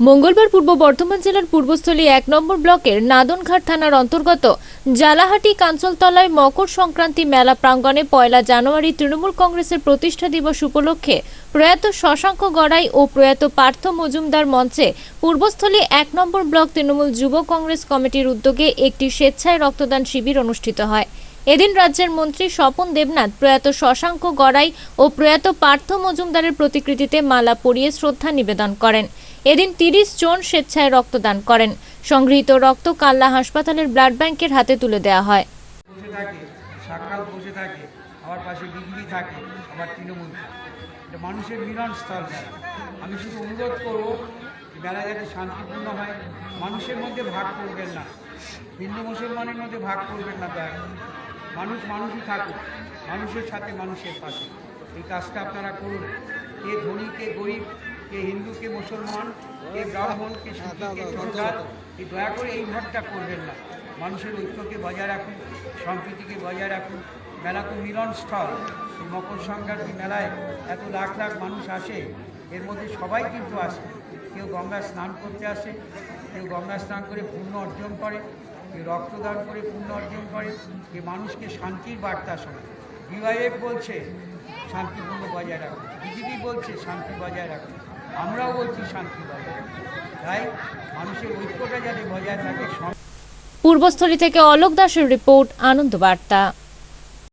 মঙ্গলবার পূর্ব বর্ধমান জেলার পূর্বস্থলী এক নম্বর ব্লকের নাদনঘাট থানার অন্তর্গত জালাহাটি কাঞ্চলতলায় মকর সংক্রান্তি মেলা প্রাঙ্গণে পয়লা জানুয়ারি তৃণমূল কংগ্রেসের প্রতিষ্ঠা দিবস উপলক্ষে প্রয়াত শশাঙ্ক গড়াই ও প্রয়াত পার্থ মজুমদার মঞ্চে পূর্বস্থলী এক নম্বর ব্লক তৃণমূল যুব কংগ্রেস কমিটির উদ্যোগে একটি স্বেচ্ছায় রক্তদান শিবির অনুষ্ঠিত হয়। এদিন রাজ্যের মন্ত্রী স্বপন দেবনাথ প্রয়াত শশাঙ্ক গড়াই ও প্রয়াত পার্থ মজুমদারের প্রতিকৃতিতে মালা পরিয়ে শ্রদ্ধা নিবেদন করেন। এদিন তিরিশ জন স্বেচ্ছায় রক্তদান করেন। সংগৃহীত রক্ত কাল্লা হাসপাতালের ব্লাড ব্যাংকের হাতে তুলে দেওয়া হয়। আমার পাশে বিজলি থাকে আবার তৃণমূল এটা মানুষের মিলনস্থল মেলা। আমি শুধু অনুরোধ করব মেলা যাতে শান্তিপূর্ণ হয়, মানুষের মধ্যে ভাগ করবেন না। হিন্দু মুসলমানের মধ্যে ভাগ করবেন না দয়া। মানুষ মানুষই থাকুক, মানুষের সাথে মানুষের পাশে। এই কাজটা আপনারা করুন। কে ধনী, কে গরিব, কে হিন্দু, কে মুসলমান, কে ব্রাহ্মণ, কে শিক্ষিত কে এই দয়া করে এই ভাগটা করবেন না। মানুষের ঐক্যকে বজায় রাখুন, সম্প্রীতিকে বজায় রাখুন। মেলা তো এই মকর সংক্রান্তি মেলায় এত লাখ লাখ মানুষ আসে। এর মধ্যে সবাই কিন্তু আসে। কেউ গঙ্গা স্নান করতে আসে, কেউ গঙ্গা স্নান করে পূর্ণ অর্জন করে। রক্তদান করে পুণ্য অর্জন করে এ মানুষকে শান্তির বার্তা শোনে বিআইএফ বলছে, শান্তিপূর্ণ বজায় রাখুন বিজেপি বলছে, শান্তি বজায় রাখুন আমরাও বলছি, শান্তি বজায় রাখুন তাই মানুষের ঐক্যটা যাতে বজায় থাকে পূর্বস্থলী থেকে অলোক দাসের রিপোর্ট, আনন্দ বার্তা।